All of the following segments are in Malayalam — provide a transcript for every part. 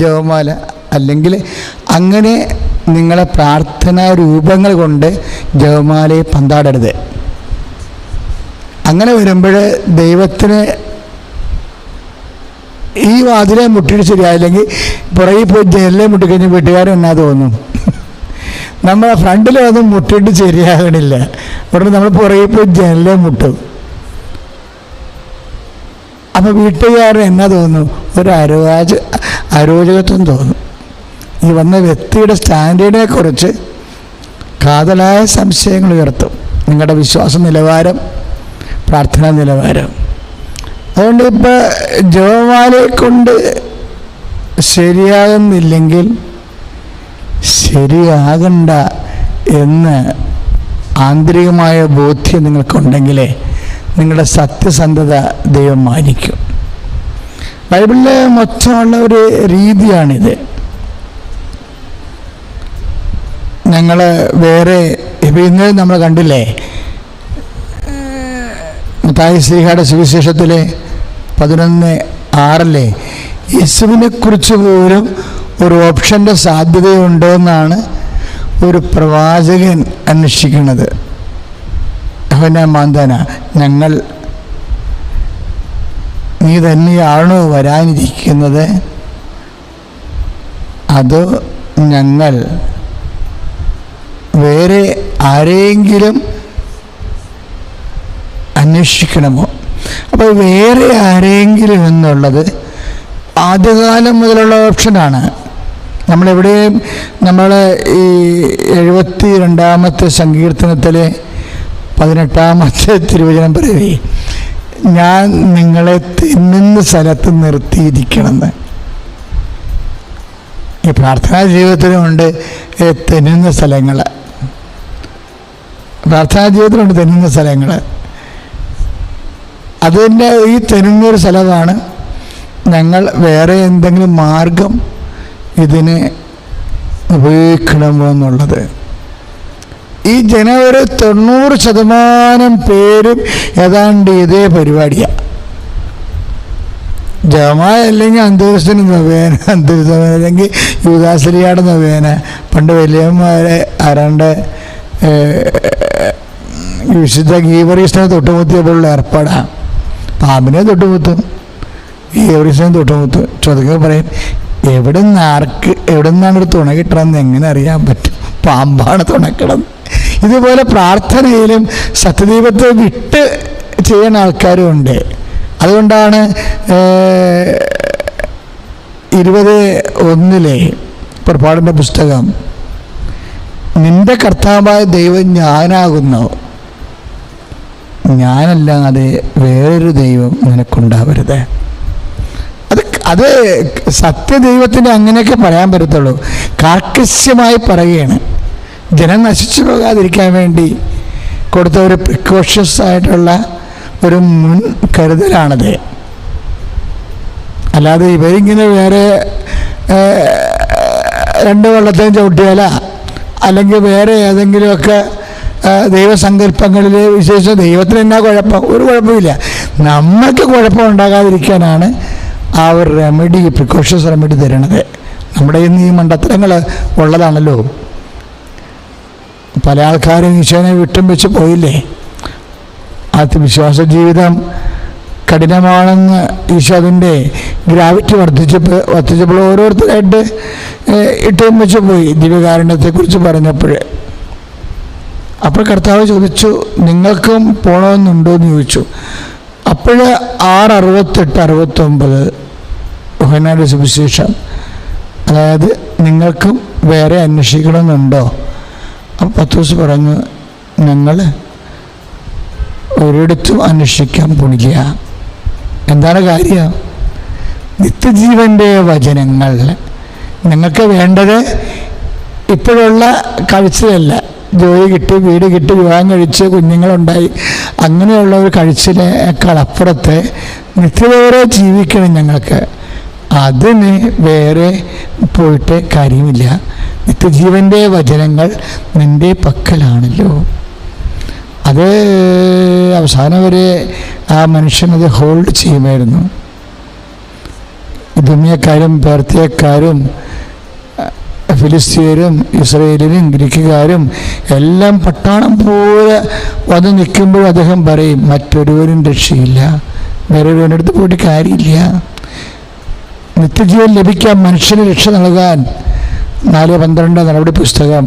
ജപമാല അല്ലെങ്കിൽ അങ്ങനെ നിങ്ങളെ പ്രാർത്ഥനാ രൂപങ്ങൾ കൊണ്ട് ജപമാലയെ പന്താടരുത്. അങ്ങനെ വരുമ്പോൾ ദൈവത്തിന് ഈ വാതിലെ മുട്ടിയിട്ട് അല്ലെങ്കിൽ പുറകിൽ പോയി ജനലിലെ മുട്ടിക്കഴിഞ്ഞ് വീട്ടുകാരും എന്നാ തോന്നും? നമ്മളെ ഫ്രണ്ടിൽ വന്ന് മുട്ടിട്ട് ശരിയാകണില്ല. ഉടനെ നമ്മൾ പുറകിൽ പോയി ജനലിലെ മുട്ടും. അപ്പോൾ വീട്ടുകാരൻ എന്നാ തോന്നും? ഒരു അരോച അരോചകത്വം തോന്നും. ഈ വന്ന വ്യക്തിയുടെ സ്റ്റാൻഡേർഡിനെ കുറിച്ച് കാതലായ സംശയങ്ങൾ ഉയർത്തും. നിങ്ങളുടെ വിശ്വാസ നിലവാരം പ്രാർത്ഥനാ നിലവാരം. അതുകൊണ്ട് ഇപ്പോൾ ജപമാലയെ കൊണ്ട് ശരിയാകുന്നില്ലെങ്കിൽ ശരിയാകണ്ട എന്ന് ആന്തരികമായ ബോധ്യം നിങ്ങൾക്കുണ്ടെങ്കിലേ നിങ്ങളുടെ സത്യസന്ധത ദൈവം മാനിക്കും. ബൈബിളിലെ മൊത്തമുള്ള ഒരു രീതിയാണിത്. ഞങ്ങൾ വേറെ ഇപ്പം ഇന്ന് നമ്മൾ കണ്ടില്ലേ? മുത്തായി ശ്രീഹയുടെ സുവിശേഷത്തിലെ പതിനൊന്ന് ആറല്ലേ യേശുവിനെ കുറിച്ച് പോലും ഒരു ഓപ്ഷന്റെ സാധ്യതയുണ്ടോ എന്നാണ് ഒരു പ്രവാചകൻ അന്വേഷിക്കുന്നത്. അവന മാന്താന ഞങ്ങൾ നീ തന്നെയാണോ വരാനിരിക്കുന്നത്? അത് ഞങ്ങൾ? വേറെ ആരെങ്കിലും അന്വേഷിക്കണമോ? അപ്പോൾ വേറെ ആരെങ്കിലും എന്നുള്ളത് ആദ്യകാലം മുതലുള്ള ഓപ്ഷനാണ്. നമ്മളെവിടെയും നമ്മൾ ഈ എഴുപത്തി രണ്ടാമത്തെ സങ്കീർത്തനത്തിലെ പതിനെട്ടാമത്തെ തിരുവചനം പറയുകയെ ഞാൻ നിങ്ങളെ തിന്നുന്ന സ്ഥലത്ത് നിർത്തിയിരിക്കണമെന്ന്. ഈ പ്രാർത്ഥനാ ജീവിതത്തിലുമുണ്ട് തിന്നുന്ന സ്ഥലങ്ങൾ പ്രാർത്ഥനാ ജീവിതത്തിലുണ്ട് തിന്നുന്ന സ്ഥലങ്ങൾ അതിന്റെ ഈ തെന്നുന്നൊരു സ്ഥലമാണ് ഞങ്ങൾ വേറെ എന്തെങ്കിലും മാർഗം ഇതിന് ഉപയോഗിക്കണമോ എന്നുള്ളത് ഈ ജനം ഒരു തൊണ്ണൂറ് ശതമാനം പേരും ഏതാണ്ട് ഇതേ പരിപാടിയാണ് ജമായ അല്ലെങ്കിൽ അന്തരീക്ഷത്തിന് നവേന അന്തരിസ്ഥ അല്ലെങ്കിൽ യുവദാശ്രീയാട് നവേന പണ്ട് വലിയമ്മമാരെ ആരാണ്ട് വിശുദ്ധ ഗീവറീസിനെ തൊട്ടുമുത്തിയപ്പോഴുള്ള ഏർപ്പാടാണ് പാമ്പിനെ തൊട്ടുമുത്തും ഗീവറീസിനെ തൊട്ടുമുത്തും. ചോദിക്കുമ്പോൾ പറയും എവിടെ നിന്ന് ആർക്ക് എവിടെ നിന്നാണ് ഒരു തുണ കിട്ടണമെന്ന് എങ്ങനെ അറിയാൻ പറ്റും? പാമ്പാണ് തുണക്കിടം ഇതുപോലെ പ്രാർത്ഥനയിലും സത്യദീപത്തെ വിട്ട് ചെയ്യുന്ന ആൾക്കാരും ഉണ്ട്. അതുകൊണ്ടാണ് ഇരുപത് ഒന്നിലെ പുറപ്പാടിന്റെ പുസ്തകം നിന്റെ കർത്താവായ ദൈവം ഞാനാകുന്നു. ഞാനല്ലാതെ വേറൊരു ദൈവം നിനക്കുണ്ടാവരുത്. അത് അത് സത്യദൈവത്തിന് അങ്ങനെയൊക്കെ പറയാൻ പറ്റത്തുള്ളൂ. കാർക്കശ്യമായി പറയുകയാണ്. ജനം നശിച്ചു പോകാതിരിക്കാൻ വേണ്ടി കൊടുത്ത ഒരു പ്രിക്കോഷ്യസ് ആയിട്ടുള്ള ഒരു മുൻ കരുതലാണത്. അല്ലാതെ ഇവരിങ്ങനെ വേറെ രണ്ട് വെള്ളത്തെയും ചവിട്ടിയാല അല്ലെങ്കിൽ വേറെ ഏതെങ്കിലുമൊക്കെ ദൈവസങ്കല്പങ്ങളിൽ വിശേഷിച്ച് ദൈവത്തിന് എന്നാ കുഴപ്പം? ഒരു കുഴപ്പമില്ല. നമ്മൾക്ക് കുഴപ്പം ഉണ്ടാകാതിരിക്കാനാണ് ആ ഒരു റെമഡി പ്രിക്കോഷൻസ് റെമഡി തരണത് നമ്മുടെ ഇന്ന് ഈ മണ്ടത്തരങ്ങൾ ഉള്ളതാണല്ലോ. പല ആൾക്കാരും ഈശോനെ വിട്ടും വെച്ച് പോയില്ലേ? ആത്മവിശ്വാസ വിശ്വാസ ജീവിതം കഠിനമാണെന്ന് ഈശോ അതിന്റെ ഗ്രാവിറ്റി വർദ്ധിച്ചപ്പോൾ വർദ്ധിച്ചപ്പോൾ ഓരോരുത്തരായിട്ട് ഇട്ടും വെച്ച് പോയി ദിവ്യകാരുണ്യത്തെക്കുറിച്ച് പറഞ്ഞപ്പോൾ. അപ്പോൾ കർത്താവ് ചോദിച്ചു നിങ്ങൾക്കും പോകണമെന്നുണ്ടോ എന്ന് ചോദിച്ചു. അപ്പോൾ ആറ് അറുപത്തെട്ട് അറുപത്തൊമ്പത് ഹൊനാട് സുവിശേഷം. അതായത് നിങ്ങൾക്കും വേറെ അന്വേഷിക്കണമെന്നുണ്ടോ? പത്തോസ് പറഞ്ഞു ഞങ്ങൾ ഒരിടത്തും അന്വേഷിക്കാൻ പോണില്ല. എന്താണ് കാര്യം? നിത്യജീവന്റെ വചനങ്ങൾ. നിങ്ങൾക്ക് വേണ്ടത് ഇപ്പോഴുള്ള കഴിച്ചിലല്ല. ജോലി കിട്ടി വീട് കിട്ടി വിവാഹം കഴിച്ച് കുഞ്ഞുങ്ങളുണ്ടായി. അങ്ങനെയുള്ള ഒരു കഴിച്ചിലേക്കാൾ അപ്പുറത്ത് നിത്യതയോടെ ജീവിക്കണം ഞങ്ങൾക്ക്. അതിന് വേറെ പോയിട്ട് കാര്യമില്ല. നിത്യജീവന്റെ വചനങ്ങൾ നിന്റെ പക്കലാണല്ലോ. അത് അവസാനം വരെ ആ മനുഷ്യനത് ഹോൾഡ് ചെയ്യുമായിരുന്നു. ദുമിയക്കാരും പേർത്തിയക്കാരും ഫിലിസ്തീനും ഇസ്രയേലിനും ഗ്രീക്കുകാരും എല്ലാം പട്ടാളം പോലെ വന്ന് നിൽക്കുമ്പോൾ അദ്ദേഹം പറയും മറ്റൊരുവനും രക്ഷയില്ല. വേറെ ഒരുവനടുത്ത് പോയിട്ട് കാര്യമില്ല. നിത്യജീവൻ ലഭിക്കാൻ മനുഷ്യന് രക്ഷ നൽകാൻ നാല് പന്ത്രണ്ട് നടപടി പുസ്തകം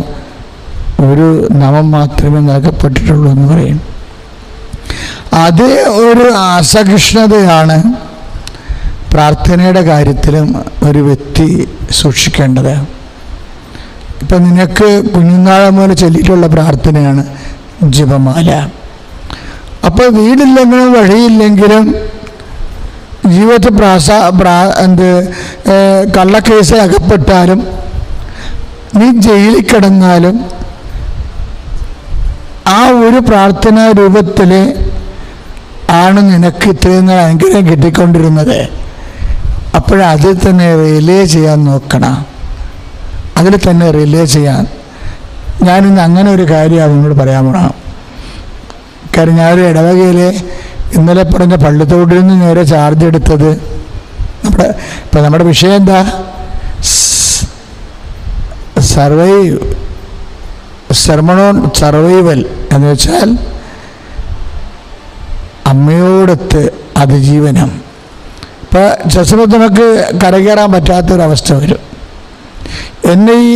ഒരു നവം മാത്രമേ നൽകപ്പെട്ടിട്ടുള്ളൂ എന്ന് പറയും. അത് ഒരു അസഹിഷ്ണുതയാണ് പ്രാർത്ഥനയുടെ കാര്യത്തിലും ഒരു വ്യക്തി സൂക്ഷിക്കേണ്ടത്. ഇപ്പം നിനക്ക് കുഞ്ഞുനാളം മുതൽ ചൊല്ലിയിട്ടുള്ള പ്രാർത്ഥനയാണ് ജപമാല. അപ്പോൾ വീടില്ലെങ്കിലും വഴിയില്ലെങ്കിലും ജീവിതത്തിൽ പ്രാസ പ്രാ എന്ത് കള്ളക്കേസിൽ അകപ്പെട്ടാലും നീ ജയിലിൽ കിടന്നാലും ആ ഒരു പ്രാർത്ഥനാ രൂപത്തിൽ ആണ് നിനക്ക് ഇത്രയും നാൾ അനുഗ്രഹം കിട്ടിക്കൊണ്ടിരുന്നത്. അപ്പോഴതിൽ തന്നെ റിലേ ചെയ്യാൻ നോക്കണം. അതിൽ തന്നെ റിലേ ചെയ്യാൻ. ഞാനിന്ന് അങ്ങനെ ഒരു കാര്യം അവനോട് പറയാൻ പോകണം കാര്യം ഞാനൊരു ഇടവകയിൽ ഇന്നലെ പറഞ്ഞ പള്ളിത്തോടിൽ നിന്ന് നേരെ ചാർജ് എടുത്തത് നമ്മുടെ ഇപ്പം നമ്മുടെ വിഷയം എന്താ? സർവൈവ് സെർമണോൺ സർവൈവൽ എന്ന് വെച്ചാൽ അമ്മയോടൊത്ത് അതിജീവനം. ഇപ്പം ചിലപ്പോൾ നമുക്ക് കരകയറാൻ പറ്റാത്തൊരവസ്ഥ വരും. എന്നെ ഈ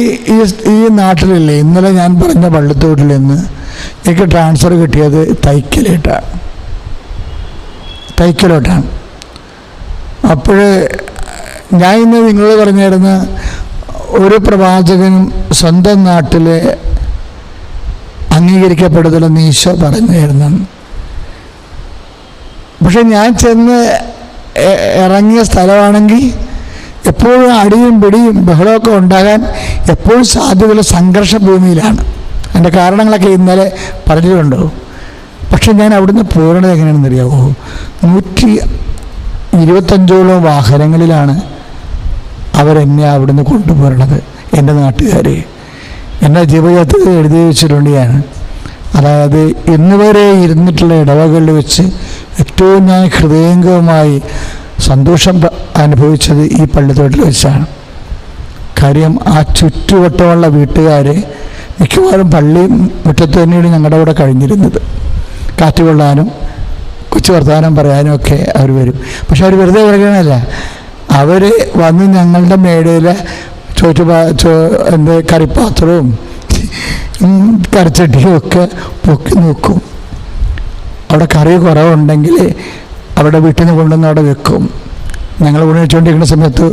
ഈ നാട്ടിലില്ലേ ഇന്നലെ ഞാൻ പറഞ്ഞ പള്ളിത്തോട്ടിൽ നിന്ന് എനിക്ക് ട്രാൻസ്ഫർ കിട്ടിയത് തൈക്കലോട്ടാണ്. തൈക്കലോട്ടാണ് അപ്പോൾ ഞാൻ ഇന്ന് നിങ്ങൾ പറഞ്ഞിരുന്ന ഒരു പ്രവാചകനും സ്വന്തം നാട്ടിലെ അംഗീകരിക്കപ്പെടുന്നില്ലെന്ന് ഈശോ പറഞ്ഞായിരുന്നു. പക്ഷെ ഞാൻ ചെന്ന് ഇറങ്ങിയ സ്ഥലമാണെങ്കിൽ എപ്പോഴും അടിയും പിടിയും ബഹളമൊക്കെ ഉണ്ടാകാൻ എപ്പോഴും സാധ്യതയുള്ള സംഘർഷ ഭൂമിയിലാണ്. അതിന്റെ കാരണങ്ങളൊക്കെ ഇന്നലെ പറഞ്ഞിട്ടുണ്ടോ? പക്ഷെ ഞാൻ അവിടുന്ന് പോരണത് എങ്ങനെയാണെന്ന് അറിയാമോ നൂറ്റി ഇരുപത്തഞ്ചോളം വാഹനങ്ങളിലാണ് അവരെന്നെ അവിടുന്ന് കൊണ്ടുപോരണത് എന്റെ നാട്ടുകാർ എന്റെ ജീവജാതത്തിൽ എഴുതി വെച്ചിട്ടുണ്ട് ഞാൻ. അതായത് ഇന്ന് ഇരുന്നിട്ടുള്ള ഇടവകളിൽ വെച്ച് ഏറ്റവും ഞാൻ ഹൃദയംഗമായി സന്തോഷം അനുഭവിച്ചത് ഈ പള്ളിത്തോട്ടിൽ വെച്ചാണ്. കാര്യം ആ ചുറ്റുവട്ടമുള്ള വീട്ടുകാർ മിക്കവാറും പള്ളി മുറ്റത്ത് തന്നെയാണ് ഞങ്ങളുടെ അവിടെ കഴിഞ്ഞിരുന്നത്. കാറ്റ് കൊള്ളാനും കൊച്ചു വർത്തമാനം പറയാനും ഒക്കെ അവർ വരും. പക്ഷെ അവർ വെറുതെ കിടക്കണമല്ല അവർ വന്ന് ഞങ്ങളുടെ മേടയിൽ ചോറ്റു എന്ത് കറിപ്പാത്രവും കറിച്ചട്ടിയും ഒക്കെ പൊക്കി നോക്കും. അവിടെ കറി കുറവുണ്ടെങ്കിൽ അവിടെ വീട്ടിൽ നിന്ന് കൊണ്ടുവന്ന് അവിടെ വെക്കും. ഞങ്ങൾ ഊണ് വെച്ചുകൊണ്ടിരിക്കുന്ന സമയത്ത്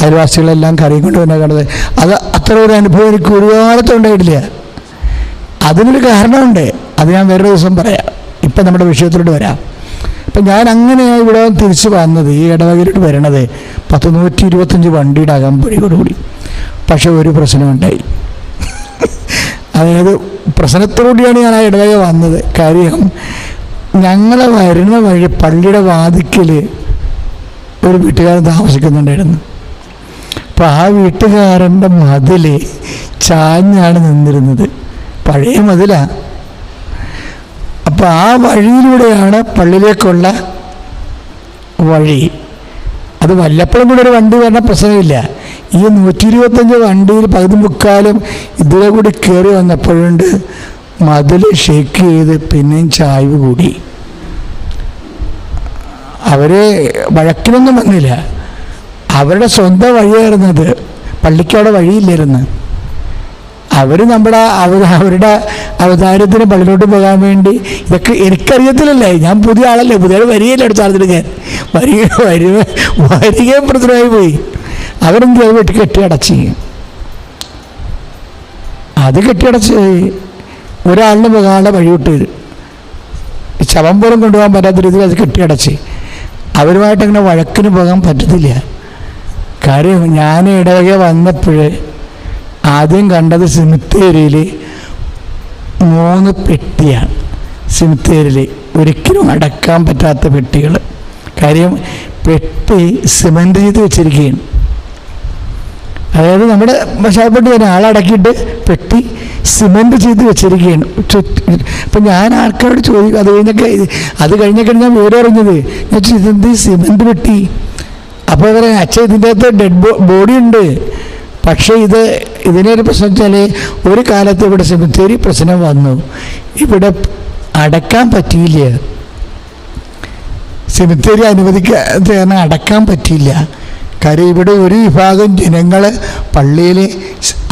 അയൽവാസികളെല്ലാം കറിയും കൊണ്ട് തന്നെ കണ്ടത് അത് അത്ര ഒരു അനുഭവം എനിക്ക് ഒരു ഉണ്ടായിട്ടില്ല. അതിനൊരു കാരണമുണ്ട്. അത് ഞാൻ വേറൊരു ദിവസം പറയാം. ഇപ്പം നമ്മുടെ വിഷയത്തിലോട്ട് വരാം. അപ്പം ഞാൻ അങ്ങനെയാണ് ഇവിടെ തിരിച്ച് വന്നത് ഈ ഇടവകയിലോട്ട് വരണത്. പത്ത് നൂറ്റി ഇരുപത്തഞ്ച് വണ്ടിയുടെ അകമ്പടിയോടുകൂടി. പക്ഷേ ഒരു പ്രശ്നമുണ്ടായി. അതായത് പ്രശ്നത്തോടുകൂടിയാണ് ഞാൻ ആ ഇടവക വന്നത്. കാര്യം ഞങ്ങൾ വരുന്ന വഴി പള്ളിയുടെ വാതിക്കൽ ഒരു വീട്ടുകാരൻ താമസിക്കുന്നുണ്ടായിരുന്നു. അപ്പോൾ ആ വീട്ടുകാരന്റെ മതിൽ ചാഞ്ഞാണ് നിന്നിരുന്നത്. പഴയ മതിലാണ് അപ്പം ആ വഴിയിലൂടെയാണ് പള്ളിയിലേക്കുള്ള വഴി. അത് വല്ലപ്പോഴും കൂടെ ഒരു വണ്ടി വരണ പ്രശ്നമില്ല. ഈ നൂറ്റി ഇരുപത്തഞ്ച് വണ്ടിയിൽ പകുതി മുക്കാലും ഇതിലെ കൂടി കയറി വന്നപ്പോഴുണ്ട് മതിൽ ഷേക്ക് ചെയ്ത് പിന്നെയും ചായ്വ് കൂടി. അവർ വഴക്കിനൊന്നും വന്നില്ല. അവരുടെ സ്വന്തം വഴിയായിരുന്നത് പള്ളിക്കവിടെ വഴിയില്ലായിരുന്നു. അവർ നമ്മുടെ അവരുടെ അവതാരത്തിന് പള്ളിയിലോട്ട് പോകാൻ വേണ്ടി ഇതൊക്കെ എനിക്കറിയത്തില്ലല്ലേ. ഞാൻ പുതിയ ആളല്ലേ. പുതിയ വരികയല്ലേ അടുത്ത ഞാൻ. വരിക വരിക വരികയും പ്രതിരോധമായി പോയി. അവരെന്ത് അത് വെട്ടി കെട്ടിയടച്ച് അത് കെട്ടിയടച്ച് ഒരാളിന് പോകാനുള്ള വഴി വിട്ട് ശവം പോലും കൊണ്ടുപോകാൻ പറ്റാത്ത രീതിയിൽ അത് കെട്ടിയടച്ച് അവരുമായിട്ട് അങ്ങനെ വഴക്കിന് പോകാൻ പറ്റത്തില്ല. കാര്യം ഞാൻ ഇടവകെ വന്നപ്പോൾ ആദ്യം കണ്ടത് സിമിത്തേരിയിൽ മൂന്ന് പെട്ടിയാണ്. സിമിത്തേരിയിൽ ഒരിക്കലും അടക്കാൻ പറ്റാത്ത പെട്ടികൾ കാര്യം പെട്ടി സിമന്റ് ചെയ്ത് വെച്ചിരിക്കുകയാണ്. അതായത് നമ്മുടെ ശവപ്പെട്ടി തന്നെ ആളടക്കിയിട്ട് പെട്ടി സിമന്റ് ചെയ്ത് വെച്ചിരിക്കുകയാണ്. അപ്പം ഞാൻ ആൾക്കാരോട് ചോദിക്കും അത് കഴിഞ്ഞൊക്കെ അത് കഴിഞ്ഞൊക്കെ ഞാൻ വിവരം അറിഞ്ഞത്. ഞാൻ ഇതെന്ത് സിമന്റ് പെട്ടി? അപ്പോൾ അച്ഛൻ ഇതിന്റെ അകത്ത് ഡെഡ് ബോഡി ഉണ്ട്. പക്ഷേ ഇത് ഇതിനൊരു പ്രശ്നം വെച്ചാൽ ഒരു കാലത്ത് ഇവിടെ സെമിത്തേരി പ്രശ്നം വന്നു. ഇവിടെ അടക്കാൻ പറ്റിയില്ല. സെമിത്തേരി അനുവദിക്കാതെ അടക്കാൻ പറ്റിയില്ല. കാര്യം ഇവിടെ ഒരു വിഭാഗം ജനങ്ങൾ പള്ളിയിൽ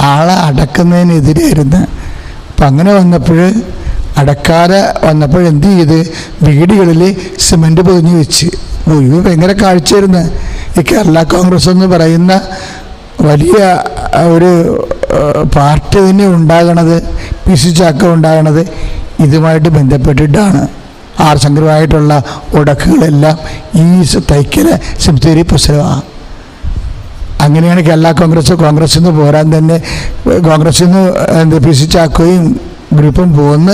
ആളെ അടക്കുന്നതിനെതിരായിരുന്നു. അപ്പം അങ്ങനെ വന്നപ്പോൾ അടക്കാതെ വന്നപ്പോൾ എന്ത് ചെയ്ത്? വീടുകളിൽ സിമന്റ് പൊതിഞ്ഞ് വെച്ച്. ഭയങ്കര കാഴ്ചയായിരുന്നു. ഈ കേരള കോൺഗ്രസ് എന്ന് പറയുന്ന വലിയ ഒരു പാർട്ടി തന്നെ ഉണ്ടാകണത് പി സി ചാക്ക ഉണ്ടാകണത് ഇതുമായിട്ട് ബന്ധപ്പെട്ടിട്ടാണ്. ആർ ശങ്കരമായിട്ടുള്ള ഉടക്കുകളെല്ലാം ഈ തൈക്കല സെമിത്തേരി പുസ്തകമാണ് അങ്ങനെയാണ് കേരള കോൺഗ്രസ് കോൺഗ്രസ് നിന്ന് പോരാൻ തന്നെ കോൺഗ്രസ്സിൽ നിന്ന് എന്താ പി സി ചാക്കോയും ഗ്രൂപ്പും പോകുന്ന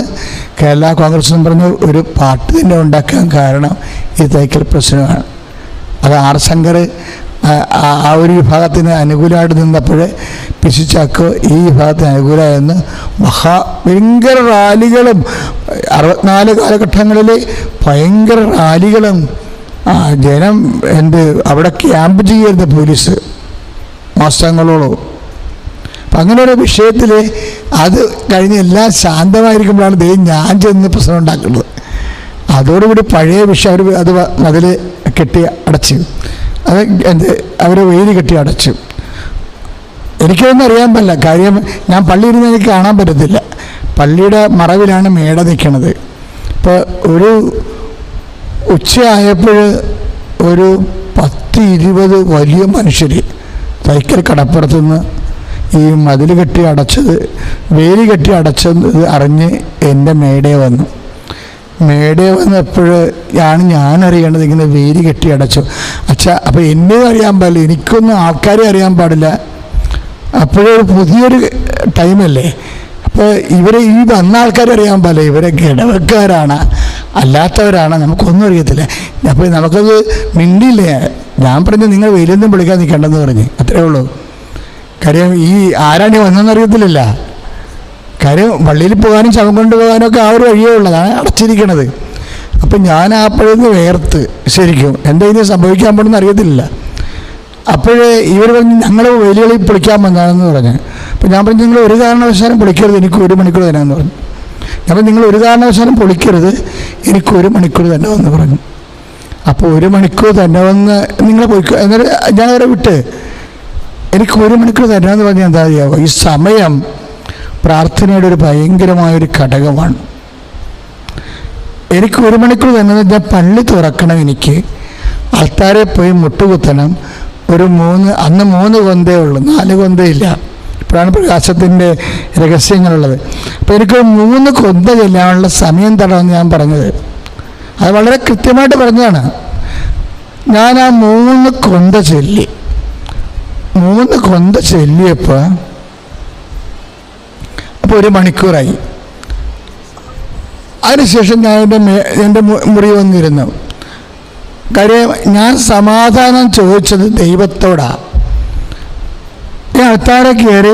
കേരള കോൺഗ്രസ് എന്ന് പറഞ്ഞ ഒരു പാർട്ടി തന്നെ ഉണ്ടാക്കാൻ കാരണം ഈ തൈക്കൽ പ്രശ്നമാണ് അത് ആർ ശങ്കർ ആ- ഒരു വിഭാഗത്തിന് അനുകൂലമായിട്ട് നിന്നപ്പോൾ പി സി ഈ വിഭാഗത്തിന് അനുകൂലമായെന്ന് മഹാ ഭയങ്കര റാലികളും അറുപത്തിനാല് കാലഘട്ടങ്ങളിൽ ഭയങ്കര റാലികളും ജനം എന്ത് അവിടെ ക്യാമ്പ് ചെയ്യുന്ന പോലീസ് മാസങ്ങളോളം. അപ്പം അങ്ങനെ ഒരു വിഷയത്തിൽ അത് കഴിഞ്ഞ് എല്ലാം ശാന്തമായിരിക്കുമ്പോഴാണ് ദൈവം ഞാൻ ചെന്ന് പ്രശ്നം ഉണ്ടാക്കുന്നത്. അതോടുകൂടി പഴയ വിഷയം അവർ അത് അതിൽ കെട്ടി അടച്ചു. അത് എന്ത് അവർ വെയിൽ കെട്ടി അടച്ചു. എനിക്കൊന്നും അറിയാൻ പറ്റില്ല. കാര്യം ഞാൻ പള്ളിയിൽ നിന്ന് എനിക്ക് കാണാൻ പറ്റത്തില്ല. പള്ളിയുടെ മറവിലാണ് മേട നിൽക്കുന്നത് ഇപ്പോൾ ഒരു ഉച്ചയായപ്പോൾ ഒരു പത്ത് ഇരുപത് വലിയ മനുഷ്യർ സൈക്കിൾ കടപ്പുറത്ത് നിന്ന് ഈ മതിൽ കെട്ടി അടച്ചത് വേലി കെട്ടി അടച്ചത് അറിഞ്ഞ് എന്റെ മേടേ വന്നു. മേടയെ വന്നപ്പോൾ ആണ് ഞാൻ അറിയേണ്ടത് ഇങ്ങനെ വേര് കെട്ടി അടച്ചു. അച്ഛാ അപ്പോൾ എന്നെ അറിയാൻ പാടില്ല എനിക്കൊന്നും ആൾക്കാരെ അറിയാൻ പാടില്ല. അപ്പോഴൊരു പുതിയൊരു ടൈമല്ലേ? അപ്പോൾ ഇവരെ ഈ വന്ന ആൾക്കാരെ അറിയാൻ പാടില്ല ഇവരെ ഗണവക്കാരാണ് അല്ലാത്തവരാണ് നമുക്കൊന്നും അറിയത്തില്ല. അപ്പോൾ നമുക്കത് മിണ്ടിയില്ലേ? ഞാൻ പറഞ്ഞു നിങ്ങൾ വെയിലൊന്നും വിളിക്കാൻ നിൽക്കേണ്ടെന്ന് പറഞ്ഞ് അത്രേ ഉള്ളൂ. കാര്യം ഈ ആരാണ് വന്നതെന്ന് അറിയത്തില്ലല്ല. കാര്യം പള്ളിയിൽ പോകാനും ശവം കൊണ്ടുപോകാനും ഒക്കെ ആ ഒരു വഴിയേ ഉള്ളതാണ് അടച്ചിരിക്കണത്. അപ്പം ഞാൻ ആ പഴുന്ന് വേർത്ത് ശരിക്കും എന്റെ ഇതിന് സംഭവിക്കാൻ പോണെന്ന് അറിയത്തില്ല. അപ്പോഴേ ഇവർ പറഞ്ഞു ഞങ്ങൾ വെല്ലുവിളി പൊളിക്കാൻ വന്നതാണെന്ന് പറഞ്ഞു. അപ്പം ഞാൻ പറഞ്ഞു നിങ്ങൾ ഒരു കാരണവശാലും പൊളിക്കരുത് എനിക്ക് ഒരു മണിക്കൂർ തരാമെന്ന് പറഞ്ഞു. പറഞ്ഞു നിങ്ങൾ ഒരു കാരണവശാലും പൊളിക്കരുത് എനിക്ക് ഒരു മണിക്കൂർ തന്നെ വന്ന് പറഞ്ഞു. അപ്പോൾ ഒരു മണിക്കൂർ തന്നെ വന്ന് നിങ്ങൾ പൊളിക്കുക എന്നിട്ട് ഞാൻ അവരെ വിട്ട് എനിക്ക് ഒരു മണിക്കൂർ തരാമെന്ന് പറഞ്ഞാൽ എന്താ അറിയാമോ ഈ സമയം പ്രാർത്ഥനയുടെ ഒരു ഭയങ്കരമായൊരു ഘടകമാണ്. എനിക്ക് ഒരു മണിക്കൂർ തന്നെ ഞാൻ പള്ളി തുറക്കണം എനിക്ക്. അത്താരെ പോയി മുട്ടുകുത്തണം. ഒരു മൂന്ന് അന്ന് മൂന്ന് കൊന്തേ ഉള്ളൂ നാല് കൊന്തയില്ല ഇപ്പോഴാണ് പ്രകാശത്തിന്റെ രഹസ്യങ്ങളുള്ളത്. അപ്പോൾ എനിക്ക് മൂന്ന് കൊന്ത ചെല്ലാനുള്ള സമയം തടമെന്ന് ഞാൻ പറഞ്ഞത്. അത് വളരെ കൃത്യമായിട്ട് പറഞ്ഞതാണ്. ഞാൻ ആ മൂന്ന് കൊന്ത ചൊല്ലി. മൂന്ന് കൊന്ത ചൊല്ലിയപ്പോൾ അപ്പോൾ ഒരു മണിക്കൂറായി. അതിനുശേഷം ഞാൻ എന്റെ മേ എന്റെ മുറി വന്നിരുന്നു. കാര്യം ഞാൻ സമാധാനം ചോദിച്ചത് ദൈവത്തോടാണ് ഈ അത്താഴ കയറി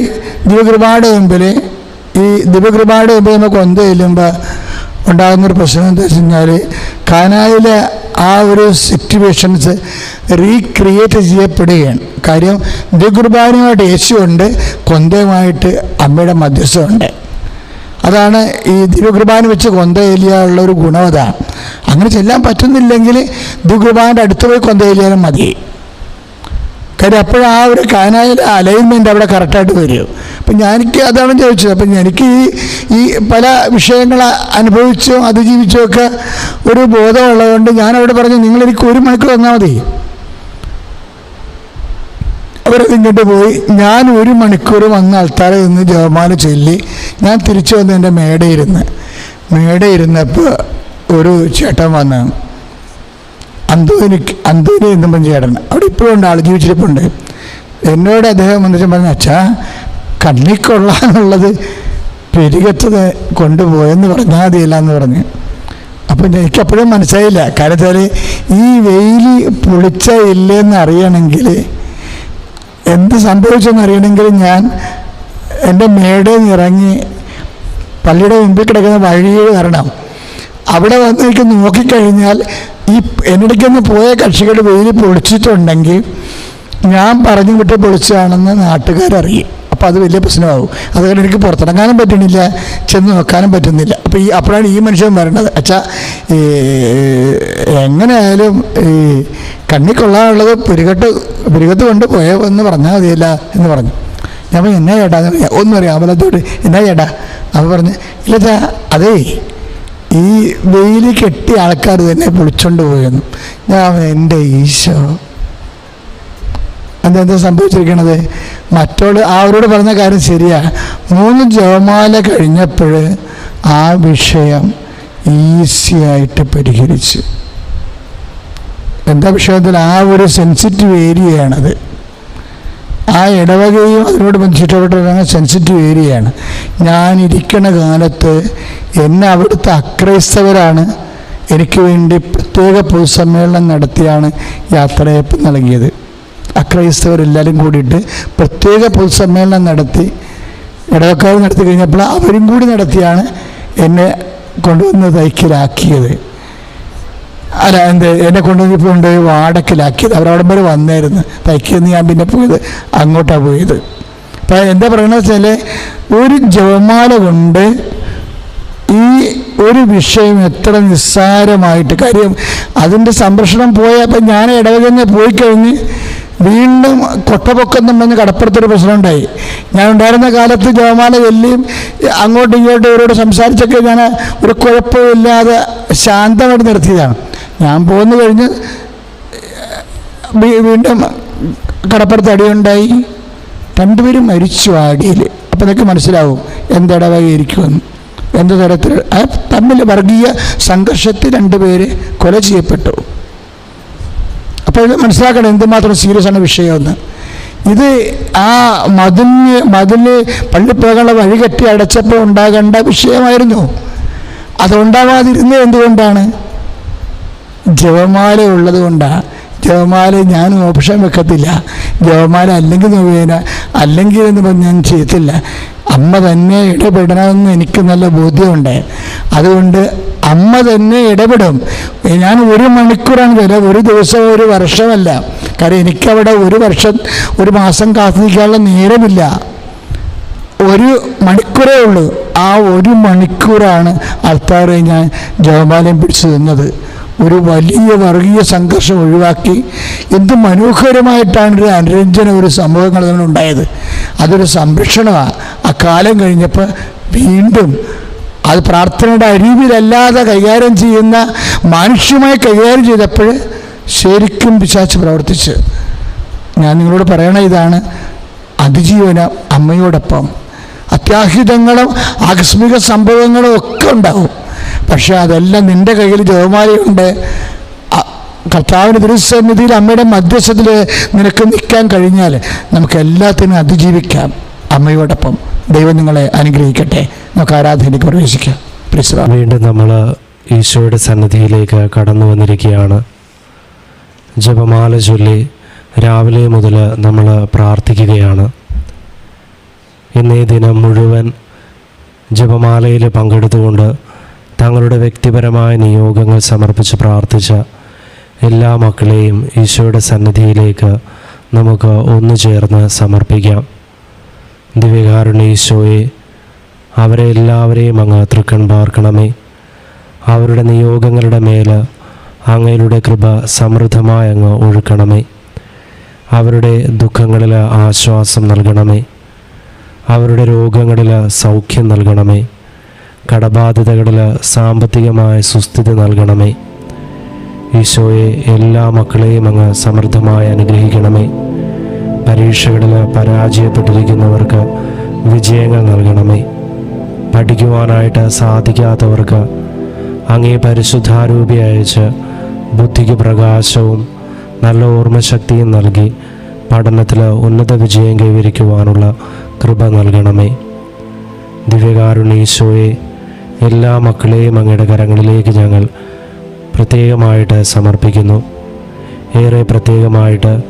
ദിവകൃപാട് മുമ്പിൽ ഈ ദിവകൃപാട് മുമ്പിൽ നമുക്ക് ഒന്ത് ഉണ്ടാകുന്നൊരു പ്രശ്നം എന്താ വെച്ച് കഴിഞ്ഞാൽ കാനായിലെ ആ ഒരു സിറ്റുവേഷൻസ് റീക്രിയേറ്റ് ചെയ്യപ്പെടുകയാണ്. കാര്യം യേശു ഉണ്ട് കൊന്തയുമായിട്ട് അമ്മയുടെ മധ്യസ്ഥമുണ്ട് അതാണ് ഈ ദിവ്യകുർബാന വെച്ച് കൊന്തയിലുള്ള ഒരു ഗുണം അതാണ്. അങ്ങനെ ചെല്ലാൻ പറ്റുന്നില്ലെങ്കിൽ ദിവ്യകുർബാനയുടെ അടുത്ത് പോയി കൊന്തയില്ലാനും മതി. കാര്യം അപ്പോഴാ ഒരു കാനായ അലൈൻമെന്റ് അവിടെ കറക്റ്റായിട്ട് വരും. അപ്പം ഞാൻ എനിക്ക് അതാണ് ചോദിച്ചത്. അപ്പം എനിക്ക് ഈ ഈ പല വിഷയങ്ങൾ അനുഭവിച്ചും അതിജീവിച്ചും ഒക്കെ ഒരു ബോധമുള്ളതുകൊണ്ട് ഞാനവിടെ പറഞ്ഞു നിങ്ങൾ എനിക്ക് ഒരു മണിക്കൂർ തന്നാൽ മതി. അവരത് ഇങ്ങോട്ട് പോയി ഞാൻ ഒരു മണിക്കൂർ വന്ന് ആൾക്കാരെ നിന്ന് ജപമാല ചൊല്ലി ഞാൻ തിരിച്ചു വന്ന് എന്റെ മേടയിരുന്ന് മേടയിരുന്നപ്പോൾ ഒരു ചേട്ടൻ വന്ന് അന്തോനി അന്തോനി എന്നും പറഞ്ഞ ചേട്ടൻ. അവിടെ ഇപ്പോഴും ഉണ്ട് ആൾ ജീവിച്ചിരിപ്പുണ്ട്. എന്നോട് അദ്ദേഹം വന്നിട്ട് പറഞ്ഞ അച്ഛാ കണ്ണിക്കൊള്ളാന്നുള്ളത് പെരുകത്തത് കൊണ്ടുപോയെന്ന് പറഞ്ഞാൽ മതിയില്ല എന്ന് പറഞ്ഞു. അപ്പം എനിക്കപ്പോഴും മനസ്സിലായില്ല. കാരണം ഈ വെയിൽ പൊളിച്ച ഇല്ലെന്ന് അറിയണമെങ്കിൽ എന്ത് സംഭവിച്ചെന്ന് അറിയണമെങ്കിൽ ഞാൻ എന്റെ നിന്ന് ഇറങ്ങി പള്ളിയുടെ മുമ്പിൽ കിടക്കുന്ന വഴിയിൽ വരണം അവിടെ വന്ന് എനിക്ക് നോക്കിക്കഴിഞ്ഞാൽ ഈ എന്നിടയ്ക്കൊന്ന് പോയ കക്ഷികൾ വെയിൽ പൊളിച്ചിട്ടുണ്ടെങ്കിൽ ഞാൻ പറഞ്ഞു വിട്ട് പൊളിച്ചതാണെന്ന് നാട്ടുകാരറിയും. അപ്പോൾ അത് വലിയ പ്രശ്നമാകും. അതുകൊണ്ട് എനിക്ക് പുറത്തിറങ്ങാനും പറ്റണില്ല ചെന്ന് നോക്കാനും പറ്റുന്നില്ല. അപ്പോൾ ഈ അപ്പോഴാണ് ഈ മനുഷ്യൻ വരേണ്ടത് അച്ഛാ എങ്ങനെയായാലും ഈ കണ്ണി കൊള്ളാനുള്ളത് പുരുകട്ട് പുരുകത്ത് കൊണ്ട് പോയെന്ന് പറഞ്ഞാൽ മതിയല്ല എന്ന് പറഞ്ഞു. ഞാൻ പറഞ്ഞു എന്നാ ചേട്ടാ? എന്ന് ഒന്നും അറിയാം അമ്പലത്തോട് എന്നാ ചേട്ടാ? അപ്പോൾ പറഞ്ഞു ഇല്ല ചാ അതേ ഈ വെയിൽ കെട്ടിയ ആൾക്കാർ തന്നെ പൊളിച്ചോണ്ട് പോയെന്നു ഞാൻ എന്റെ ഈശോ അതെന്താ സംഭവിച്ചിരിക്കണത്? മറ്റോട് അവരോട് പറഞ്ഞ കാര്യം ശരിയാ. മൂന്ന് ജപമാല കഴിഞ്ഞപ്പോൾ ആ വിഷയം ഈസിയായിട്ട് പരിഹരിച്ചു. എന്താ വിഷയത്തിൽ? ആ ഒരു സെൻസിറ്റീവ് ഏരിയയാണത്. ആ ഇടവകയും അതിനോട് ബന്ധിച്ചിട്ടപ്പെട്ട സെൻസിറ്റീവ് ഏരിയയാണ് ഞാൻ കാലത്ത് എന്നെ അവിടുത്തെ അക്രൈസ്തവരാണ് എനിക്ക് വേണ്ടി പ്രത്യേക പൊതുസമ്മേളനം നടത്തിയാണ് യാത്രയപ്പ് നൽകിയത്. അക്രൈസ്തവരെല്ലാവരും കൂടിയിട്ട് പ്രത്യേക പൊതുസമ്മേളനം നടത്തി ഇടവക്കാർ നടത്തി കഴിഞ്ഞപ്പോൾ അവരും കൂടി നടത്തിയാണ് എന്നെ കൊണ്ടുവന്ന് തൈക്കിലാക്കിയത് അല്ല എന്ത് എന്നെ കൊണ്ടുവന്നിപ്പോണ്ട് വാടക്കിലാക്കി അവരവിടെ വരെ വന്നായിരുന്നു. തയ്ക്കുന്ന് ഞാൻ പിന്നെ പോയത് അങ്ങോട്ടാണ് പോയത്. അപ്പം എന്താ പറയുന്നത് വെച്ചാൽ ഒരു ജപമാല കൊണ്ട് ഈ ഒരു വിഷയം എത്ര നിസ്സാരമായിട്ട് കാര്യം. അതിന്റെ സംരക്ഷണം പോയപ്പോൾ ഞാൻ ഇടവകന്നെ പോയി കഴിഞ്ഞ് വീണ്ടും കൊട്ടപൊക്കം പറഞ്ഞ് കടപ്പുറത്തൊരു പ്രശ്നമുണ്ടായി. ഞാൻ ഉണ്ടായിരുന്ന കാലത്ത് ജപമാല ചൊല്ലിയും അങ്ങോട്ടും ഇങ്ങോട്ടും ഇവരോട് സംസാരിച്ചൊക്കെ ഞാൻ ഒരു കുഴപ്പമില്ലാതെ ശാന്തമായിട്ട് നിർത്തിയതാണ്. ഞാൻ പോന്നു കഴിഞ്ഞ് വീണ്ടും കടപ്പുറത്ത് അടിയുണ്ടായി. രണ്ടുപേരും മരിച്ചു ആകെ അടിയിൽ അപ്പം അതൊക്കെ മനസ്സിലാവും എന്തിടവകയിരിക്കുമെന്ന് എന്ത് തരത്തിൽ തമ്മിൽ വർഗീയ സംഘർഷത്തിൽ രണ്ടുപേര് കൊല ചെയ്യപ്പെട്ടു. അപ്പോൾ മനസ്സിലാക്കണം എന്തുമാത്രം സീരിയസ് ആണ് വിഷയമെന്ന്. ഇത് ആ മതിന് മതിൽ പള്ളിപ്പുറങ്ങളെ വഴികെട്ടി അടച്ചപ്പോൾ ഉണ്ടാകേണ്ട വിഷയമായിരുന്നു. അതുണ്ടാവാതിരുന്നത് എന്തുകൊണ്ടാണ്? ജപമാല ഉള്ളത് കൊണ്ടാണ് ജപമാല ഞാൻ ഓപ്ഷൻ വെക്കത്തില്ല. ജപമാല അല്ലെങ്കിൽ നോവേന അല്ലെങ്കിൽ എന്ന് പറഞ്ഞ് ഞാൻ ചെയ്യത്തില്ല. അമ്മ തന്നെ ഇടപെടണമെന്ന് എനിക്ക് നല്ല ബോധ്യമുണ്ട്. അതുകൊണ്ട് അമ്മ തന്നെ ഇടപെടും. ഞാൻ ഒരു മണിക്കൂറാണ് വില ഒരു ദിവസം ഒരു വർഷമല്ല. കാരണം എനിക്കവിടെ ഒരു വർഷം ഒരു മാസം കാത്തു നിൽക്കാനുള്ള നേരമില്ല. ഒരു മണിക്കൂറേ ഉള്ളൂ. ആ ഒരു മണിക്കൂറാണ് അൽത്താറെ ഞാൻ ജവമാലയം പിടിച്ചു നിന്നത് ഒരു വലിയ വർഗീയ സംഘർഷം ഒഴിവാക്കി. എന്ത് മനോഹരമായിട്ടാണ് ഒരു അനുരഞ്ജന ഒരു സംഭവങ്ങൾ ഉണ്ടായത്. അതൊരു സംരക്ഷണമാണ് ആ കാലം കഴിഞ്ഞപ്പോൾ വീണ്ടും അത് പ്രാർത്ഥനയുടെ അരിവിലല്ലാതെ കൈകാര്യം ചെയ്യുന്ന മാനുഷ്യമായി കൈകാര്യം ചെയ്തപ്പോൾ ശരിക്കും പിശാച്ച് പ്രവർത്തിച്ച്. ഞാൻ നിങ്ങളോട് പറയണ ഇതാണ് അതിജീവന അമ്മയോടൊപ്പം. അത്യാഹിതങ്ങളും ആകസ്മിക സംഭവങ്ങളും ഒക്കെ ഉണ്ടാവും. പക്ഷെ അതെല്ലാം നിന്റെ കയ്യിൽ ജപമാലയുണ്ട് കർത്താവിന്റെ തിരുസന്നിധിയിൽ അമ്മയുടെ മധ്യസ്ഥത്തിൽ നിനക്ക് നിൽക്കാൻ കഴിഞ്ഞാൽ നമുക്ക് എല്ലാത്തിനും അതിജീവിക്കാം. അമ്മയോടൊപ്പം ദൈവം നിങ്ങളെ അനുഗ്രഹിക്കട്ടെ. നമുക്ക് ആരാധനയ്ക്ക് പ്രവേശിക്കാം. വീണ്ടും നമ്മൾ ഈശോയുടെ സന്നിധിയിലേക്ക് കടന്നു വന്നിരിക്കുകയാണ്. ജപമാല ചൊല്ലി രാവിലെ മുതൽ നമ്മൾ പ്രാർത്ഥിക്കുകയാണ്. ഇന്നേ ദിനം മുഴുവൻ ജപമാലയിൽ പങ്കെടുത്തുകൊണ്ട് തങ്ങളുടെ വ്യക്തിപരമായ നിയോഗങ്ങൾ സമർപ്പിച്ച് പ്രാർത്ഥിച്ച എല്ലാ മക്കളെയും ഈശോയുടെ സന്നിധിയിലേക്ക് നമുക്ക് ഒന്നു ചേർന്ന് സമർപ്പിക്കാം. ദിവ്യകാരുണ്യ ഈശോയെ അവരെ എല്ലാവരെയും അങ്ങ് തൃക്കൺ പാർക്കണമേ. അവരുടെ നിയോഗങ്ങളുടെ മേൽ അങ്ങയുടെ കൃപ സമൃദ്ധമായി അങ്ങ് ഒഴുക്കണമേ. അവരുടെ ദുഃഖങ്ങളിൽ ആശ്വാസം നൽകണമേ. അവരുടെ രോഗങ്ങളിൽ സൗഖ്യം നൽകണമേ. കടബാധിതകളിൽ സാമ്പത്തികമായ സുസ്ഥിതി നൽകണമേ. ഈശോയെ എല്ലാ മക്കളെയും അങ്ങ് സമൃദ്ധമായി അനുഗ്രഹിക്കണമേ. പരീക്ഷകളിൽ പരാജയപ്പെട്ടിരിക്കുന്നവർക്ക് വിജയങ്ങൾ നൽകണമേ. പഠിക്കുവാനായിട്ട് സാധിക്കാത്തവർക്ക് അങ്ങേ പരിശുദ്ധാരൂപി അയച്ച് ബുദ്ധിക്ക് പ്രകാശവും നല്ല ഓർമ്മശക്തിയും നൽകി പഠനത്തിൽ ഉന്നത വിജയം കൈവരിക്കുവാനുള്ള കൃപ നൽകണമേ. ദിവ്യകാരുണ്യീശോയെ എല്ലാ മക്കളെയും അങ്ങയുടെ കരങ്ങളിലേക്ക് ഞങ്ങൾ പ്രത്യേകമായിട്ട് സമർപ്പിക്കുന്നു. ഏറെ പ്രത്യേകമായിട്ട്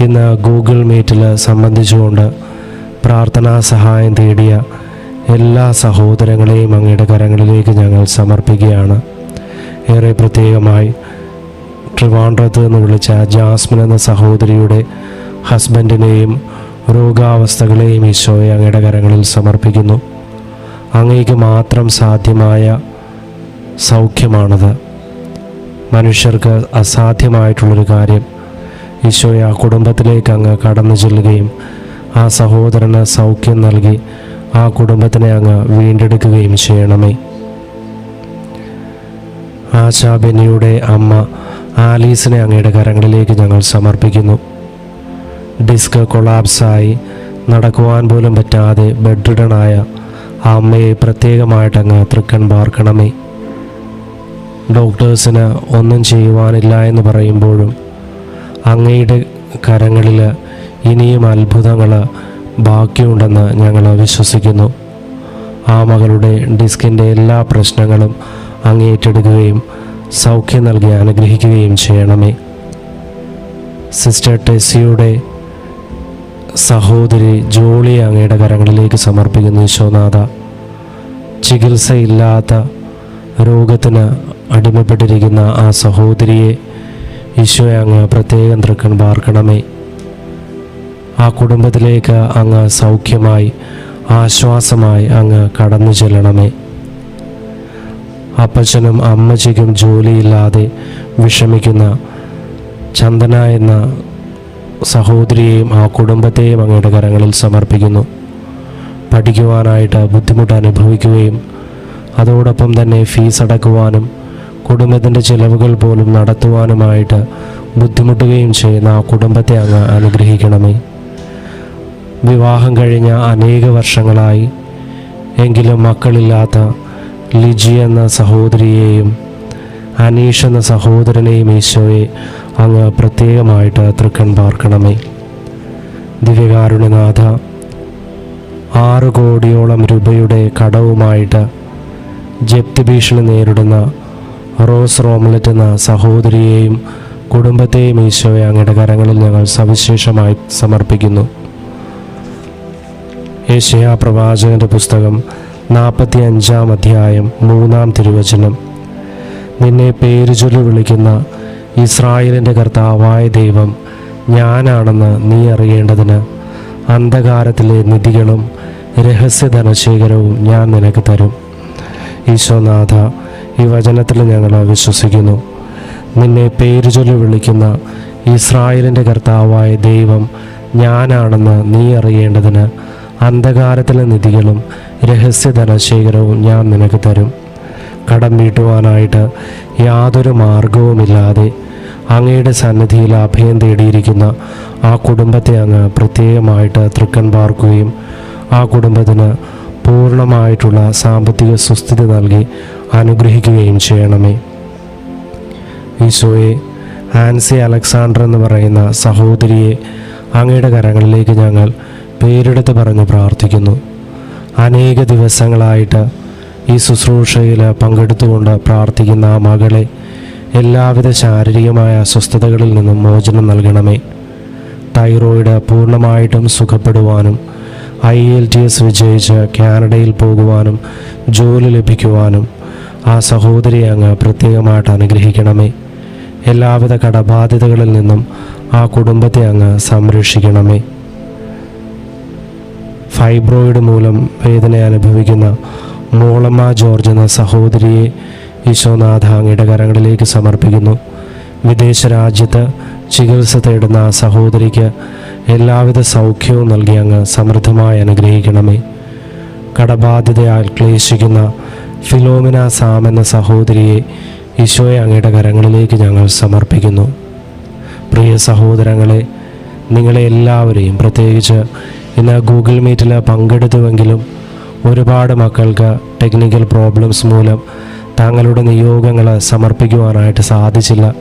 ഇന്ന് ഗൂഗിൾ മീറ്റിൽ സംബന്ധിച്ചുകൊണ്ട് പ്രാർത്ഥനാ സഹായം തേടിയ എല്ലാ സഹോദരങ്ങളെയും അങ്ങയുടെ കരങ്ങളിലേക്ക് ഞങ്ങൾ സമർപ്പിക്കുകയാണ്. ഏറെ പ്രത്യേകമായി ട്രിവാൻഡ്രത്ത് എന്ന് വിളിച്ച ജാസ്മിൻ എന്ന സഹോദരിയുടെ ഹസ്ബൻഡിനെയും രോഗാവസ്ഥകളെയും ഈശോയെ അങ്ങയുടെ കരങ്ങളിൽ സമർപ്പിക്കുന്നു. അങ്ങേക്ക് മാത്രം സാധ്യമായ സൗഖ്യമാണത്. മനുഷ്യർക്ക് അസാധ്യമായിട്ടുള്ളൊരു കാര്യം ഈശോയെ ആ കുടുംബത്തിലേക്ക് അങ്ങ് കടന്നു ചെല്ലുകയും ആ സഹോദരന് സൗഖ്യം നൽകി ആ കുടുംബത്തിനെ അങ്ങ് വീണ്ടെടുക്കുകയും ചെയ്യണമേ. ആശാ ബെന്നിയുടെ അമ്മ ആലീസിനെ അങ്ങയുടെ കരങ്ങളിലേക്ക് ഞങ്ങൾ സമർപ്പിക്കുന്നു. ഡിസ്ക് കൊളാപ്സായി നടക്കുവാൻ പോലും പറ്റാതെ ബെഡ്രിഡനായ ആ അമ്മയെ പ്രത്യേകമായിട്ട് അങ്ങ് തൃക്കൺ പാർക്കണമേ. ഡോക്ടേഴ്സിന് ഒന്നും ചെയ്യുവാനില്ല എന്ന് പറയുമ്പോഴും അങ്ങയുടെ കരങ്ങളിൽ ഇനിയും അത്ഭുതങ്ങൾ ബാക്കിയുണ്ടെന്ന് ഞങ്ങൾ വിശ്വസിക്കുന്നു. ആ മകളുടെ ഡിസ്കിന്റെ എല്ലാ പ്രശ്നങ്ങളും അങ്ങേറ്റെടുക്കുകയും സൗഖ്യം നൽകി അനുഗ്രഹിക്കുകയും ചെയ്യണമേ. സിസ്റ്റർ ടെസ്സിയുടെ സഹോദരി ജോളി അങ്ങയുടെ കരങ്ങളിലേക്ക് സമർപ്പിക്കുന്നു യശോനാഥ ചികിത്സയില്ലാത്ത രോഗത്തിന് അടിമപ്പെട്ടിരിക്കുന്ന ആ സഹോദരിയെ ഈശോയെ അങ്ങ് പ്രത്യേകം തൃക്കൺ പാർക്കണമേ. ആ കുടുംബത്തിലേക്ക് അങ്ങ് സൗഖ്യമായി ആശ്വാസമായി അങ്ങ് കടന്നു ചെല്ലണമേ. അപ്പച്ചനും അമ്മച്ചിക്കും ജോലിയില്ലാതെ വിഷമിക്കുന്ന ചന്ദന എന്ന സഹോദരിയെയും ആ കുടുംബത്തെയും അങ്ങയുടെ കരങ്ങളിൽ സമർപ്പിക്കുന്നു. പഠിക്കുവാനായിട്ട് ബുദ്ധിമുട്ട് അനുഭവിക്കുകയും അതോടൊപ്പം തന്നെ ഫീസ് അടക്കുവാനും കുടുംബത്തിന്റെ ചിലവുകൾ പോലും നടത്തുവാനുമായിട്ട് ബുദ്ധിമുട്ടുകയും ചെയ്യുന്ന ആ കുടുംബത്തെ അങ്ങ് അനുഗ്രഹിക്കണമേ. വിവാഹം കഴിഞ്ഞ അനേക വർഷങ്ങളായി എങ്കിലും മക്കളില്ലാത്ത ലിജി എന്ന സഹോദരിയെയും അനീഷ് എന്ന സഹോദരനെയും ഈശോയെ അങ്ങ് പ്രത്യേകമായിട്ട് തൃക്കൺ പാർക്കണമേ. ദിവ്യകാരുണ്യനാഥ ആറ് കോടിയോളം രൂപയുടെ കടവുമായിട്ട് ജപ്തി ഭീഷണി നേരിടുന്ന റോസ് റോംലറ്റ് എന്ന സഹോദരിയെയും കുടുംബത്തെയും ഈശോയെ അങ്ങയുടെ കരങ്ങളിൽ ഞങ്ങൾ സവിശേഷമായി സമർപ്പിക്കുന്നു. ഏഷ്യ പ്രവാചകന്റെ പുസ്തകം നാൽപ്പത്തി അഞ്ചാം അധ്യായം മൂന്നാം തിരുവചനം. നിന്നെ പേര് ചൊല്ലി വിളിക്കുന്ന ഇസ്രായേലിന്റെ കർത്താവായ ദൈവം ഞാനാണെന്ന് നീ അറിയേണ്ടതിന് അന്ധകാരത്തിലെ നിധികളും രഹസ്യ ധനശേഖരവും ഞാൻ നിനക്ക് തരും. ഈശോനാഥ ഈ വചനത്തിൽ ഞങ്ങൾ വിശ്വസിക്കുന്നു. നിന്നെ പേര് ചൊല്ലി വിളിക്കുന്ന ഇസ്രായേലിന്റെ കർത്താവായ ദൈവം ഞാനാണെന്ന് നീ അറിയേണ്ടതിന് അന്ധകാരത്തിലെ നിധികളും രഹസ്യ ധനശേഖരവും ഞാൻ നിനക്ക് തരും. കടം വീട്ടുവാനായിട്ട് യാതൊരു മാർഗവുമില്ലാതെ അങ്ങയുടെ സന്നിധിയിൽ അഭയം തേടിയിരിക്കുന്ന ആ കുടുംബത്തെ അങ്ങ് പ്രത്യേകമായിട്ട് തൃക്കൺ പാർക്കുകയും ആ കുടുംബത്തിന് പൂർണമായിട്ടുള്ള സാമ്പത്തിക സുസ്ഥിതി നൽകി അനുഗ്രഹിക്കുകയും ചെയ്യണമേ. ഈശോയെ ആൻസി അലക്സാണ്ടർ എന്ന് പറയുന്ന സഹോദരിയെ അങ്ങയുടെ കരങ്ങളിലേക്ക് ഞങ്ങൾ പേരെടുത്ത് പറഞ്ഞ് പ്രാർത്ഥിക്കുന്നു. അനേക ദിവസങ്ങളായിട്ട് ഈ ശുശ്രൂഷയിൽ പങ്കെടുത്തുകൊണ്ട് പ്രാർത്ഥിക്കുന്ന ആ മകളെ എല്ലാവിധ ശാരീരികമായ അസ്വസ്ഥതകളിൽ നിന്നും മോചനം നൽകണമേ. തൈറോയിഡ് പൂർണമായിട്ടും സുഖപ്പെടുവാനും ഐ എൽ ടി എസ് വിജയിച്ച് കാനഡയിൽ പോകുവാനും ജോലി ലഭിക്കുവാനും ആ സഹോദരിയെ അങ്ങ് പ്രത്യേകമായിട്ട് അനുഗ്രഹിക്കണമേ. എല്ലാവിധ കടബാധ്യതകളിൽ നിന്നും ആ കുടുംബത്തെ അങ്ങ് സംരക്ഷിക്കണമേ. ഫൈബ്രോയിഡ് മൂലം വേദന അനുഭവിക്കുന്ന മോളമ്മ ജോർജ് എന്ന സഹോദരിയെ ഈശോനാഥ അങ്ങയുടെ കരങ്ങളിലേക്ക് സമർപ്പിക്കുന്നു. വിദേശ രാജ്യത്ത് ചികിത്സ തേടുന്ന ആ സഹോദരിക്ക് എല്ലാവിധ സൗഖ്യവും നൽകി അങ്ങ് സമൃദ്ധമായി അനുഗ്രഹിക്കണമേ. കടബാധ്യതയാൽ ക്ലേശിക്കുന്ന ഫിലോമിന സാം എന്ന സഹോദരിയെ ഈശോയെ അങ്ങയുടെ കരങ്ങളിലേക്ക് ഞങ്ങൾ സമർപ്പിക്കുന്നു. പ്രിയ സഹോദരങ്ങളെ നിങ്ങളെ എല്ലാവരെയും പ്രത്യേകിച്ച് ഇന്ന് ഗൂഗിൾ മീറ്റിൽ പങ്കെടുത്തുവെങ്കിലും ഒരുപാട് മക്കൾക്ക് ടെക്നിക്കൽ പ്രോബ്ലംസ് മൂലം തങ്ങളുടെ നിയോഗങ്ങൾ സമർപ്പിക്കുവാനായിട്ട് സാധിച്ചില്ല.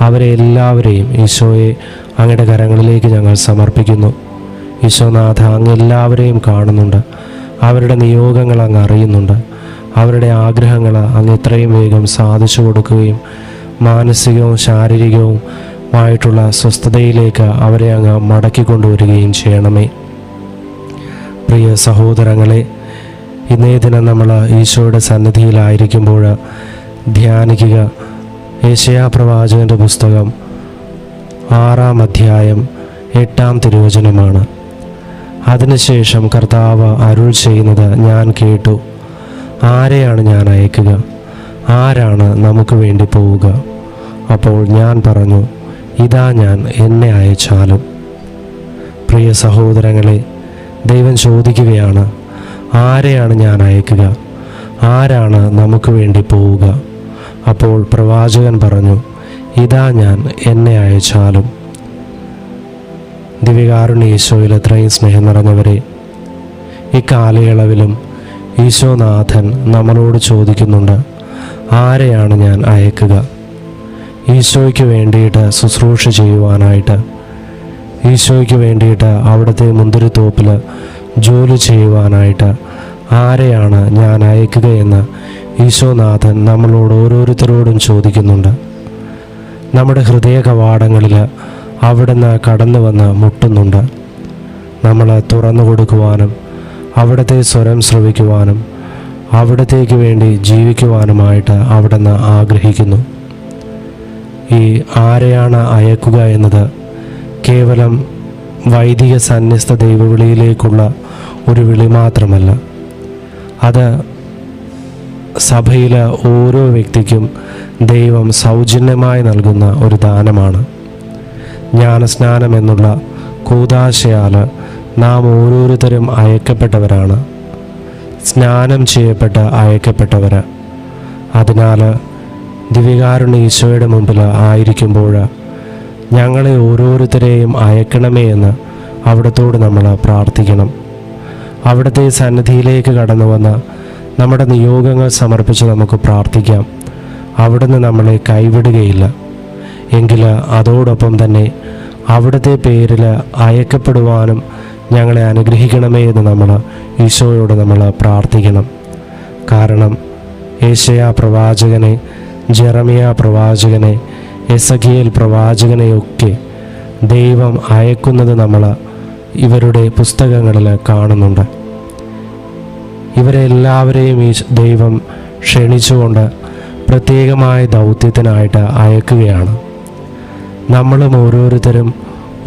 അവരെ എല്ലാവരെയും ഈശോയെ അങ്ങയുടെ കരങ്ങളിലേക്ക് ഞങ്ങൾ സമർപ്പിക്കുന്നു. ഈശോനാഥ അങ്ങ് എല്ലാവരെയും കാണുന്നുണ്ട്. അവരുടെ നിയോഗങ്ങൾ അങ്ങ് അറിയുന്നുണ്ട്. അവരുടെ ആഗ്രഹങ്ങൾ അങ്ങ് ഇത്രയും വേഗം സാധിച്ചു കൊടുക്കുകയും മാനസികവും ശാരീരികവും ആയിട്ടുള്ള സ്വസ്ഥതയിലേക്ക് അവരെ അങ്ങ് മടക്കി കൊണ്ടുവരികയും ചെയ്യണമേ. പ്രിയ സഹോദരങ്ങളെ ഇന്നേ ദിനം നമ്മൾ ഈശോയുടെ സന്നിധിയിലായിരിക്കുമ്പോൾ ധ്യാനിക്കുക. ഏഷ്യാ പ്രവാചകന്റെ പുസ്തകം ആറാം അധ്യായം എട്ടാം തിരുവചനമാണ്. അതിനുശേഷം കർത്താവ് അരുൾ ചെയ്യുന്നത് ഞാൻ കേട്ടു. ആരെയാണ് ഞാൻ അയക്കുക? ആരാണ് നമുക്ക് വേണ്ടി പോവുക? അപ്പോൾ ഞാൻ പറഞ്ഞു ഇതാ ഞാൻ എന്നെ അയച്ചാലും. പ്രിയ സഹോദരങ്ങളെ ദൈവം ചോദിക്കുകയാണ് ആരെയാണ് ഞാൻ അയക്കുക? ആരാണ് നമുക്ക് വേണ്ടി പോവുക? അപ്പോൾ പ്രവാചകൻ പറഞ്ഞു ഇതാ ഞാൻ എന്നെ അയച്ചാലും. ദിവ്യകാരുണ്യ ഈശോയിൽ എത്രയും സ്നേഹം നിറഞ്ഞവരെ ഈ ഈശോനാഥൻ നമ്മളോട് ചോദിക്കുന്നുണ്ട് ആരെയാണ് ഞാൻ അയക്കുക? ഈശോയ്ക്ക് വേണ്ടിയിട്ട് ശുശ്രൂഷ ചെയ്യുവാനായിട്ട് ഈശോയ്ക്ക് വേണ്ടിയിട്ട് അവിടുത്തെ മുന്തിരിത്തോപ്പിൽ ജോലി ചെയ്യുവാനായിട്ട് ആരെയാണ് ഞാൻ അയക്കുകയെന്ന് ഈശോനാഥൻ നമ്മളോട് ഓരോരുത്തരോടും ചോദിക്കുന്നുണ്ട്. നമ്മുടെ ഹൃദയ കവാടങ്ങളിൽ അവിടുന്ന് കടന്നു വന്ന് മുട്ടുന്നുണ്ട്. നമ്മൾ തുറന്നു കൊടുക്കുവാനും അവിടുത്തെ സ്വരം ശ്രവിക്കുവാനും അവിടത്തേക്ക് വേണ്ടി ജീവിക്കുവാനുമായിട്ട് അവിടുന്ന് ആഗ്രഹിക്കുന്നു. ഈ ആരെയാണ് അയക്കുക എന്നത് കേവലം വൈദിക സന്യസ്ത ദൈവവിളിയിലേക്കുള്ള ഒരു വിളി മാത്രമല്ല. അത് സഭയിലെ ഓരോ വ്യക്തിക്കും ദൈവം സൗജന്യമായി നൽകുന്ന ഒരു ദാനമാണ്. ജ്ഞാനസ്നാനം എന്നുള്ള കൂതാശയാൽ നാം ഓരോരുത്തരും അയക്കപ്പെട്ടവരാണ്. സ്നാനം ചെയ്യപ്പെട്ട അയക്കപ്പെട്ടവർ. അതിനാൽ ദിവികാരുണ ഈശോയുടെ മുമ്പിൽ ആയിരിക്കുമ്പോൾ ഞങ്ങളെ ഓരോരുത്തരെയും അയക്കണമേ എന്ന് അവിടത്തോട് നമ്മൾ പ്രാർത്ഥിക്കണം. അവിടുത്തെ സന്നിധിയിലേക്ക് കടന്നു വന്ന് നമ്മുടെ നിയോഗങ്ങൾ സമർപ്പിച്ച് നമുക്ക് പ്രാർത്ഥിക്കാം. അവിടുന്ന് നമ്മളെ കൈവിടുകയില്ല. എങ്കിൽ അതോടൊപ്പം തന്നെ അവിടുത്തെ പേരിൽ അയക്കപ്പെടുവാനും ഞങ്ങളെ അനുഗ്രഹിക്കണമേ എന്ന് നമ്മൾ ഈശോയോട് നമ്മൾ പ്രാർത്ഥിക്കണം. കാരണം ഏഷ്യ പ്രവാചകനെ ജെറമിയ പ്രവാചകനെ എസഖിയൽ പ്രവാചകനെയൊക്കെ ദൈവം അയക്കുന്നത് നമ്മൾ ഇവരുടെ പുസ്തകങ്ങളിൽ കാണുന്നുണ്ട്. ഇവരെ എല്ലാവരെയും ഈ ദൈവം ക്ഷണിച്ചുകൊണ്ട് പ്രത്യേകമായ ദൗത്യത്തിനായിട്ട് അയക്കുകയാണ്. നമ്മളും ഓരോരുത്തരും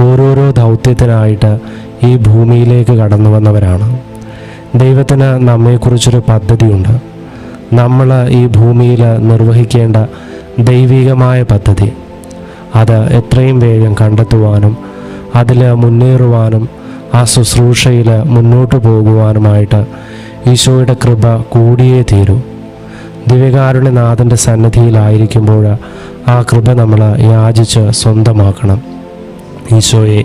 ഓരോരോ ദൗത്യത്തിനായിട്ട് ഈ ഭൂമിയിലേക്ക് കടന്നു വന്നവരാണ്. ദൈവത്തിന് നമ്മെക്കുറിച്ചൊരു പദ്ധതിയുണ്ട്. നമ്മൾ ഈ ഭൂമിയിൽ നിർവഹിക്കേണ്ട ദൈവികമായ പദ്ധതി. അത് എത്രയും വേഗം കണ്ടെത്തുവാനും അതിൽ മുന്നേറുവാനും ആ ശുശ്രൂഷയിൽ മുന്നോട്ടു പോകുവാനുമായിട്ട് ഈശോയുടെ കൃപ കൂടിയേ തീരൂ. ദിവ്യകാരുണ്യനാഥന്റെ സന്നിധിയിലായിരിക്കുമ്പോൾ ആ കൃപ നമ്മൾ യാചിച്ച് സ്വന്തമാക്കണം. ഈശോയെ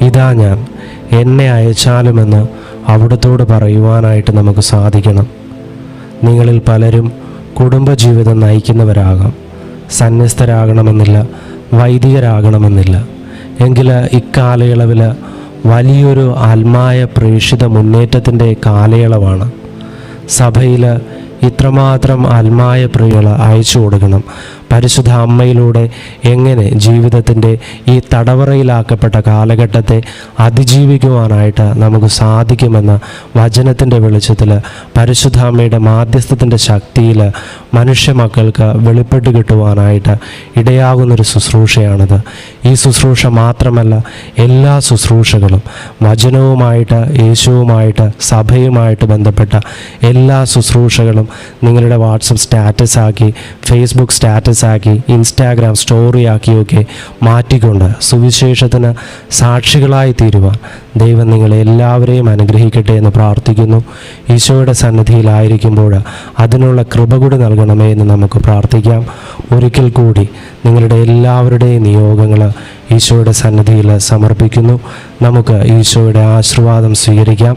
ഇതാ ഞാൻ എന്നെ അയച്ചാലുമെന്ന് അവിടത്തോട് പറയുവാനായിട്ട് നമുക്ക് സാധിക്കണം. നിങ്ങളിൽ പലരും കുടുംബജീവിതം നയിക്കുന്നവരാകാം. സന്യസ്തരാകണമെന്നില്ല വൈദികരാകണമെന്നില്ല. എങ്കിൽ ഇക്കാലയളവിൽ വലിയൊരു ആത്മായ പ്രേക്ഷിത മുന്നേറ്റത്തിന്റെ കാലയളവാണ്. സഭയിൽ ഇത്രമാത്രം ആത്മായ പ്രിയകൾ അയച്ചു കൊടുക്കണം. പരിശുദ്ധ അമ്മയിലൂടെ എങ്ങനെ ജീവിതത്തിന്റെ ഈ തടവറയിലാക്കപ്പെട്ട കാലഘട്ടത്തെ അതിജീവിക്കുവാനായിട്ട് നമുക്ക് സാധിക്കുമെന്ന വചനത്തിന്റെ വെളിച്ചത്തിൽ പരിശുദ്ധ അമ്മയുടെ മാധ്യസ്ഥത്തിന്റെ ശക്തിയിൽ മനുഷ്യ മക്കൾക്ക് വെളിപ്പെട്ട് കിട്ടുവാനായിട്ട് ഇടയാകുന്നൊരു ശുശ്രൂഷയാണിത്. ഈ ശുശ്രൂഷ മാത്രമല്ല എല്ലാ ശുശ്രൂഷകളും വചനവുമായിട്ട് യേശുവുമായിട്ട് സഭയുമായിട്ട് ബന്ധപ്പെട്ട എല്ലാ ശുശ്രൂഷകളും നിങ്ങളുടെ വാട്സപ്പ് സ്റ്റാറ്റസ് ആക്കി ഫേസ്ബുക്ക് സ്റ്റാറ്റസ് ആക്കി ഇൻസ്റ്റാഗ്രാം സ്റ്റോറി ആക്കിയൊക്കെ മാറ്റിക്കൊണ്ട് സുവിശേഷത്തിന് സാക്ഷികളായി തീരുവാൻ ദൈവം നിങ്ങളെ എല്ലാവരെയും അനുഗ്രഹിക്കട്ടെ എന്ന് പ്രാർത്ഥിക്കുന്നു. ഈശോയുടെ സന്നിധിയിലായിരിക്കുമ്പോൾ അതിനുള്ള കൃപ കൂടി നൽകണമേ എന്ന് നമുക്ക് പ്രാർത്ഥിക്കാം. ഒരിക്കൽ കൂടി നിങ്ങളുടെ എല്ലാവരുടെയും നിയോഗങ്ങൾ ഈശോയുടെ സന്നിധിയിൽ സമർപ്പിക്കുന്നു. നമുക്ക് ഈശോയുടെ ആശീർവാദം സ്വീകരിക്കാം.